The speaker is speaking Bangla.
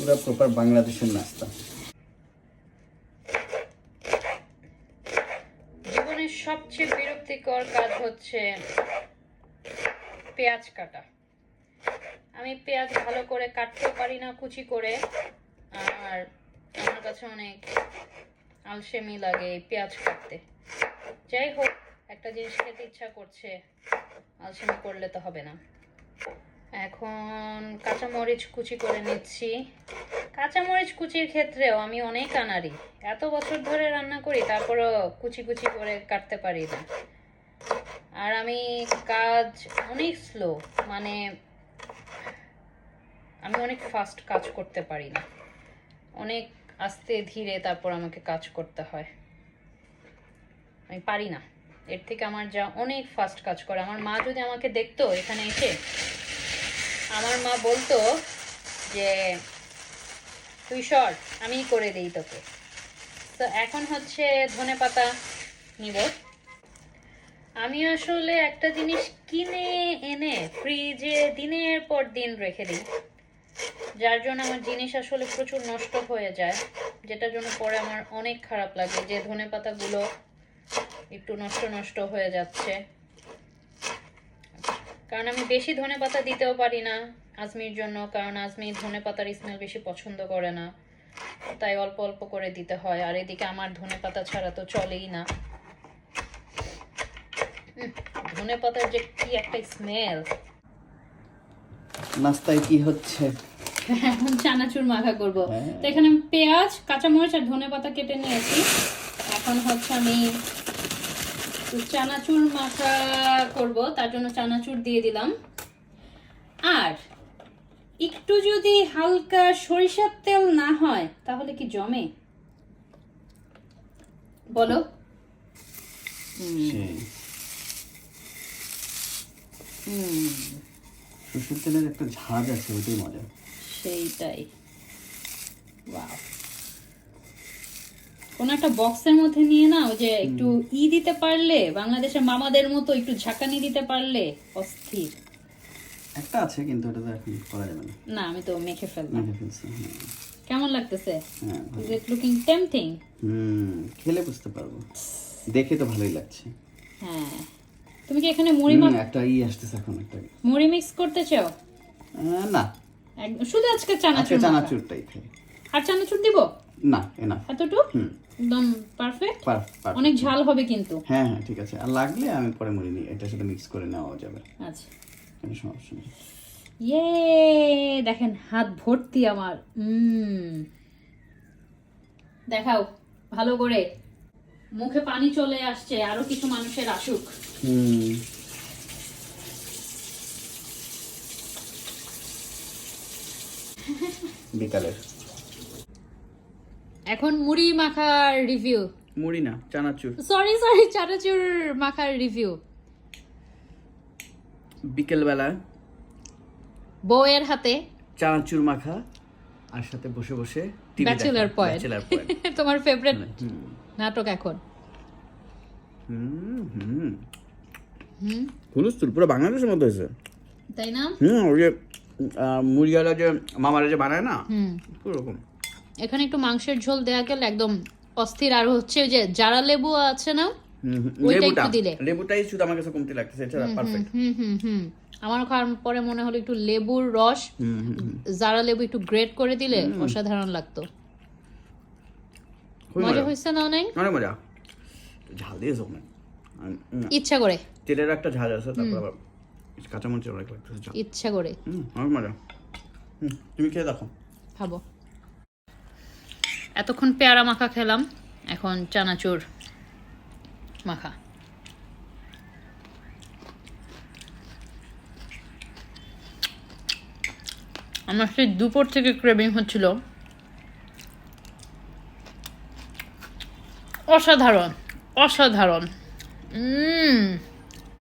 পুরো প্রপার বাংলাদেশের নাস্তা। জীবনের সবচেয়ে বিরক্তিকর কাজ হচ্ছে পেঁয়াজ কাটা। আমি পেঁয়াজ ভালো করে কাটতেও পারি না, কুচি করে। আর আমার কাছে অনেক আলসেমি লাগে পেঁয়াজ কাটতে। যাই হোক, একটা জিনিস খেতে ইচ্ছা করছে, আলসেমি করলে তো হবে না। এখন কাঁচামরিচ কুচি করে নিচ্ছি। কাঁচামরিচ কুচির ক্ষেত্রেও আমি অনেক আনারি। এত বছর ধরে রান্না করি, তারপরও কুচি কুচি করে কাটতে পারি না। আর আমি কাজ অনেক স্লো মানে আমি অনেক ফাস্ট কাজ করতে পারি না। অনেক আস্তে ধীরে তারপর আমাকে কাজ করতে হয়। আমি পারি না। এর থেকে আমার যা অনেক ফাস্ট কাজ করে। আমার মা যদি আমাকে দেখতো এখানে এসে আমার মা বলতো যে, তুই সর আমি করে দিই তোকে। তো এখন হচ্ছে ধনে পাতা নিব। আমি আসলে একটা জিনিস কিনে এনে ফ্রিজে দিনের পর দিন রেখে দিই, যার জন্য আমার জিনিস আসলে প্রচুর নষ্ট হয়ে যায়, যেটার জন্য পরে আমার অনেক খারাপ লাগে, যে ধনে পাতাগুলো একটু নষ্ট নষ্ট হয়ে যাচ্ছে। কারণ আমি বেশি ধনে পাতা দিতেও পারি না আজমির জন্য কারণ আজমি ধনে পাতার স্মেল বেশি পছন্দ করে না। তাই অল্প অল্প করে দিতে হয় আর এদিকে আমার ধনে পাতা ছাড়া তো চলেই না। ধনে পাতার যে কি একটা স্মেল নাস্তায় কি হচ্ছে? এখন চানাচুর মাখা করব। হ্যাঁ। তো এখানে পেঁয়াজ কাঁচামরিচ আর ধনে পাতা কেটে নিয়েছি। এখন হচ্ছে আমি একটু চানাচুর মাখা করব তার জন্য চানাচুর দিয়ে দিলাম। আর একটু যদি হালকা সরিষার তেল না হয় তাহলে কি জমে? বলো। সরষের তেলের একটা ঝাঁজ আছে ওইটাই মজা। সেইটাই। ওয়াও। কোন একটা বক্সের মধ্যে নিয়ে না ওই যে একটু ই দিতে পারলে বাংলাদেশের মামাদের মতো একটু ঝাঁকানি দিতে পারলে অস্থির। একটা আছে কিন্তু ওটা তো এখন করা যাবে না। না আমি তো মেখে ফেললাম। হ্যাঁ। কেমন লাগতেছে? Is it looking tempting hmm খেলে বুঝতে পারব। দেখে তো ভালোই লাগছে। হ্যাঁ। তুমি কি এখানে মুড়ি মাখ একটা ই আসতেছে এখন একটা মুড়ি মিক্স করতে চাও? না। শুধু আজকে আজকে চানাচুর মাখা। চানাচুরটাই খাই। আর চানাচুর দিব? না এনা এতটুক? হুম। একদম পারফেক্ট পার পার অনেক ঝাল হবে কিন্তু। হ্যাঁ হ্যাঁ ঠিক আছে। আর লাগলে আমি পরে নিই। এটার সাথে মিক্স করে নেওয়া যাবে। আচ্ছা। কোনো সমস্যা নেই। ইয়ে দেখেন হাত ভর্তি আমার। দেখাও ভালো করে। মুখে পানি চলে আসছে আরও কিছু মানুষের আসুক। হুম। বিকালের। এখন মুড়ি মাখার রিভিউ মুড়ি না চানাচুর। সরি সরি চানাচুর মাখার রিভিউ বিকেলবেলা বউয়ের হাতে। চানাচুর মাখা আর সাথে বসে বসে টিভি ব্যাচেলার পয়েন্ট তোমার ফেভারিট হুম। নাটক এখন। হুম হুম। হুম। হুলুস্তুল পুরো বাংলাদেশের মতো হয়েছে। তাই না? হুম ওই যে আহ, মুড়িওয়ালা যে মামারা যে বানায় না পুরো রকম এখানে একটু মাংসের ঝোল দেয়া গেলে একদম অস্থির আর হচ্ছে যে জারা লেবু আছে না হুম, হুম, ওইটা একটু দিলে। লেবুটাই শুধু আমার কাছে কমতে লাগতেছে পারফেক্ট হুম হুম হুম আমার খাওয়ার পরে মনে হলো একটু লেবুর রস। জারা লেবু একটু গ্রেট করে দিলে অসাধারণ লাগতো। মজা হয়েছে না অনেক? অনেক মজা। ঝাল দিয়েছে অনেক। ইচ্ছা করে। তেলের একটা ঝাল আছে তারপর আবার অনেক লাগতেছে ইচ্ছা করে। অনেক মজা। তুমি খেয়ে দেখো। খাব। এতক্ষণ পেয়ারা মাখা খেলাম, এখন চানাচুর মাখা। আমার সেই দুপুর থেকে ক্রেভিং হচ্ছিল অসাধারণ অসাধারণ। উম।